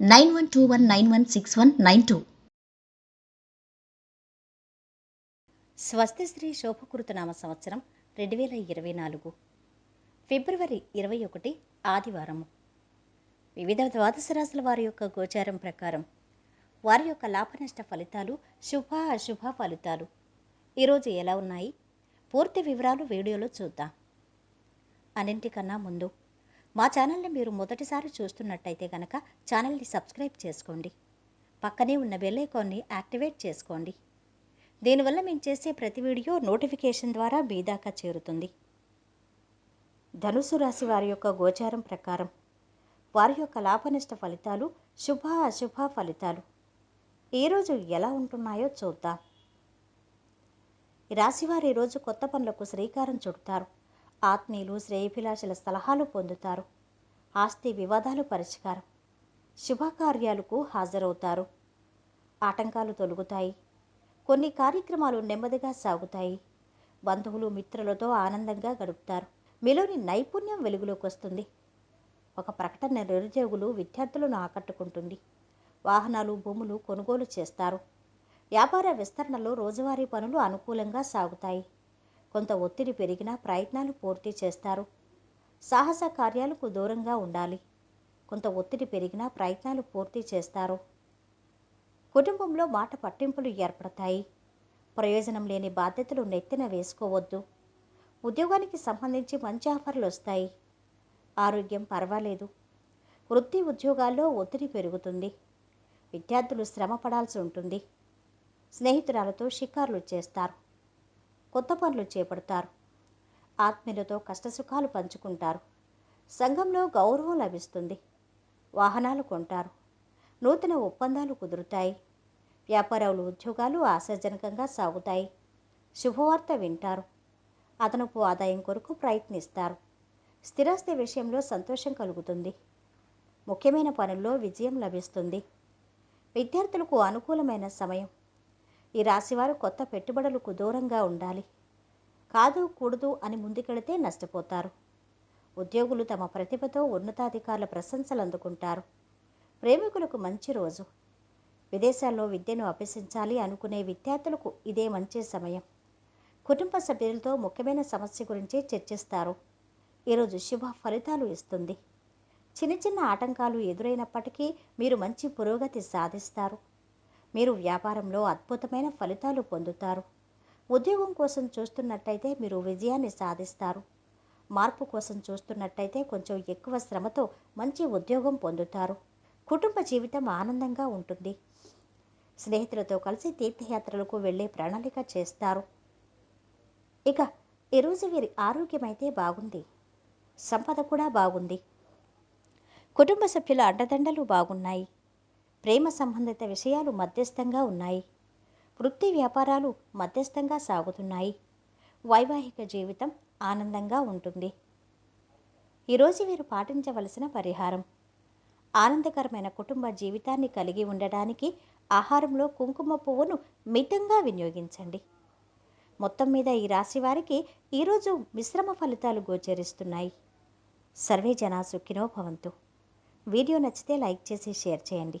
nine one two one nine one six one nine two. స్వస్తి శ్రీ శోభకృతనామ సంవత్సరం రెండు వేల ఇరవై నాలుగు. ఫిబ్రవరి ఇరవై ఒకటి ఆదివారము వివిధ ద్వాదశ రాశుల వారి యొక్క గోచారం ప్రకారం వారి యొక్క లాభనష్ట ఫలితాలు శుభ అశుభ ఫలితాలు. ఈరోజు ఎలా ఉన్నాయి? పూర్తి వివరాలు వీడియోలో చూద్దాం. అన్నింటికన్నా ముందు మా ఛానల్ని మీరు మొదటిసారి చూస్తున్నట్టయితే కనుక ఛానల్ని సబ్స్క్రైబ్ చేసుకోండి. పక్కనే ఉన్న బెల్ ఐకాన్ని యాక్టివేట్ చేసుకోండి. దీనివల్ల మేము చేసే ప్రతి వీడియో నోటిఫికేషన్ ద్వారా మీ దాకా చేరుతుంది. ధనుసు రాశి వారి యొక్క గోచారం ప్రకారం వారి యొక్క లాభనిష్ట ఫలితాలు శుభ అశుభ ఫలితాలు ఈరోజు ఎలా ఉంటున్నాయో చూద్దాం. ఈ రాశివారు ఈరోజు కొత్త పనులకు శ్రీకారం చుడతారు. ఆత్మీయులు శ్రేయభిలాషుల సలహాలు పొందుతారు. ఆస్తి వివాదాలు పరిష్కారం. శుభకార్యాలకు హాజరవుతారు. ఆటంకాలు తొలుగుతాయి. కొన్ని కార్యక్రమాలు నెమ్మదిగా సాగుతాయి. బంధువులు మిత్రులతో ఆనందంగా గడుపుతారు. మీలోని నైపుణ్యం వెలుగులోకి వస్తుంది. ఒక ప్రకటన నిరుద్యోగులు విద్యార్థులను ఆకట్టుకుంటుంది. వాహనాలు భూములు కొనుగోలు చేస్తారు. వ్యాపార విస్తరణలో రోజువారీ పనులు అనుకూలంగా సాగుతాయి. కొంత ఒత్తిడి పెరిగినా ప్రయత్నాలు పూర్తి చేస్తారు. సాహస కార్యాలకు దూరంగా ఉండాలి. కొంత ఒత్తిడి పెరిగినా ప్రయత్నాలు పూర్తి చేస్తారు. కుటుంబంలో మాట పట్టింపులు ఏర్పడతాయి. ప్రయోజనం లేని బాధ్యతలు నెత్తిన వేసుకోవద్దు. ఉద్యోగానికి సంబంధించి మంచి ఆఫర్లు వస్తాయి. ఆరోగ్యం పర్వాలేదు. వృత్తి ఉద్యోగాల్లో ఒత్తిడి పెరుగుతుంది. విద్యార్థులు శ్రమ పడాల్సి ఉంటుంది. స్నేహితురాలతో షికార్లు చేస్తారు. కొత్త పనులు చేపడతారు. ఆత్మీయులతో కష్టసుఖాలు పంచుకుంటారు. సంఘంలో గౌరవం లభిస్తుంది. వాహనాలు కొంటారు. నూతన ఒప్పందాలు కుదురుతాయి. వ్యాపారాలు ఉద్యోగాలు ఆశాజనకంగా సాగుతాయి. శుభవార్త వింటారు. అదనపు ఆదాయం కొరకు ప్రయత్నిస్తారు. స్థిరాస్తి విషయంలో సంతోషం కలుగుతుంది. ముఖ్యమైన పనుల్లో విజయం లభిస్తుంది. విద్యార్థులకు అనుకూలమైన సమయం ఈ రాశివారు కొత్త పెట్టుబడులకు దూరంగా ఉండాలి. కాదు కూడదు అని ముందుకెడితే నష్టపోతారు. ఉద్యోగులు తమ ప్రతిభతో ఉన్నతాధికారుల ప్రశంసలు అందుకుంటారు. ప్రేమికులకు మంచి రోజు. విదేశాల్లో విద్యను అభ్యసించాలి అనుకునే విద్యార్థులకు ఇదే మంచి సమయం. కుటుంబ సభ్యులతో ముఖ్యమైన సమస్య గురించి చర్చిస్తారు. ఈరోజు శుభ ఫలితాలు ఇస్తుంది. చిన్న చిన్న ఆటంకాలు ఎదురైనప్పటికీ మీరు మంచి పురోగతి సాధిస్తారు. మీరు వ్యాపారంలో అద్భుతమైన ఫలితాలు పొందుతారు. ఉద్యోగం కోసం చూస్తున్నట్టయితే మీరు విజయాన్ని సాధిస్తారు. మార్పు కోసం చూస్తున్నట్టయితే కొంచెం ఎక్కువ శ్రమతో మంచి ఉద్యోగం పొందుతారు. కుటుంబ జీవితం ఆనందంగా ఉంటుంది. స్నేహితులతో కలిసి తీర్థయాత్రలకు వెళ్ళే ప్రణాళిక చేస్తారు. ఇక ఈరోజు వీరి ఆరోగ్యం అయితే బాగుంది. సంపద కూడా బాగుంది. కుటుంబ సభ్యుల అండదండలు బాగున్నాయి. ప్రేమ సంబంధిత విషయాలు మధ్యస్థంగా ఉన్నాయి. వృత్తి వ్యాపారాలు మధ్యస్థంగా సాగుతున్నాయి. వైవాహిక జీవితం ఆనందంగా ఉంటుంది. ఈరోజు వీరు పాటించవలసిన పరిహారం. ఆనందకరమైన కుటుంబ జీవితాన్ని కలిగి ఉండడానికి ఆహారంలో కుంకుమ పువ్వును మితంగా వినియోగించండి. మొత్తం మీద ఈ రాశి వారికి ఈరోజు మిశ్రమ ఫలితాలు గోచరిస్తున్నాయి. సర్వే జనా సుఖినో భవంతు. వీడియో నచ్చితే లైక్ చేసి షేర్ చేయండి.